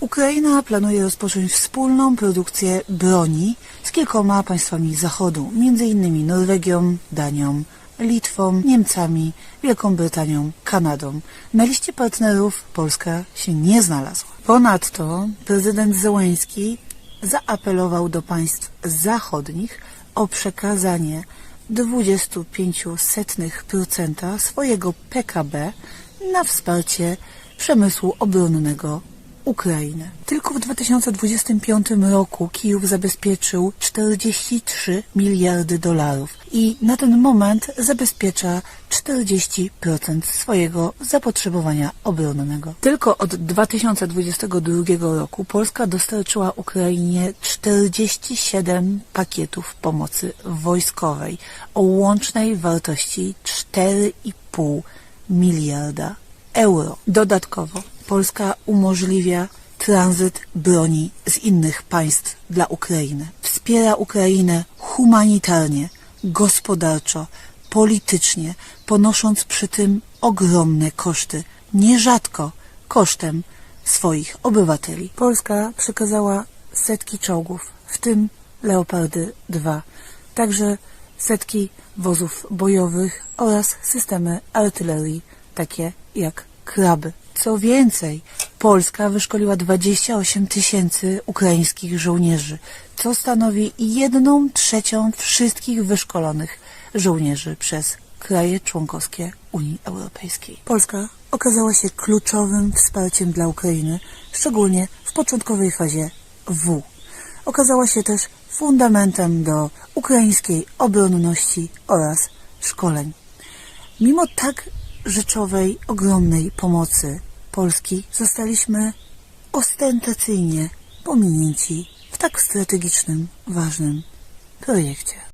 Ukraina planuje rozpocząć wspólną produkcję broni z kilkoma państwami Zachodu, m.in. Norwegią, Danią, Litwą, Niemcami, Wielką Brytanią, Kanadą. Na liście partnerów Polska się nie znalazła. Ponadto prezydent Zełenski zaapelował do państw zachodnich o przekazanie 25% swojego PKB na wsparcie przemysłu obronnego Ukrainy. Tylko w 2025 roku Kijów zabezpieczył 43 miliardy dolarów i na ten moment zabezpiecza 40% swojego zapotrzebowania obronnego. Tylko od 2022 roku Polska dostarczyła Ukrainie 47 pakietów pomocy wojskowej o łącznej wartości 4,5 miliarda euro. Dodatkowo Polska umożliwia tranzyt broni z innych państw dla Ukrainy. Wspiera Ukrainę humanitarnie, gospodarczo, politycznie, ponosząc przy tym ogromne koszty, nierzadko kosztem swoich obywateli. Polska przekazała setki czołgów, w tym Leopardy 2, także setki wozów bojowych oraz systemy artylerii, takie jak kraby. Co więcej, Polska wyszkoliła 28 tysięcy ukraińskich żołnierzy, co stanowi jedną trzecią wszystkich wyszkolonych żołnierzy przez kraje członkowskie Unii Europejskiej. Polska okazała się kluczowym wsparciem dla Ukrainy, szczególnie w początkowej fazie W. Okazała się też fundamentem do ukraińskiej obronności oraz szkoleń. Mimo tak rzeczowej, ogromnej pomocy Polski zostaliśmy ostentacyjnie pominięci w tak strategicznym, ważnym projekcie.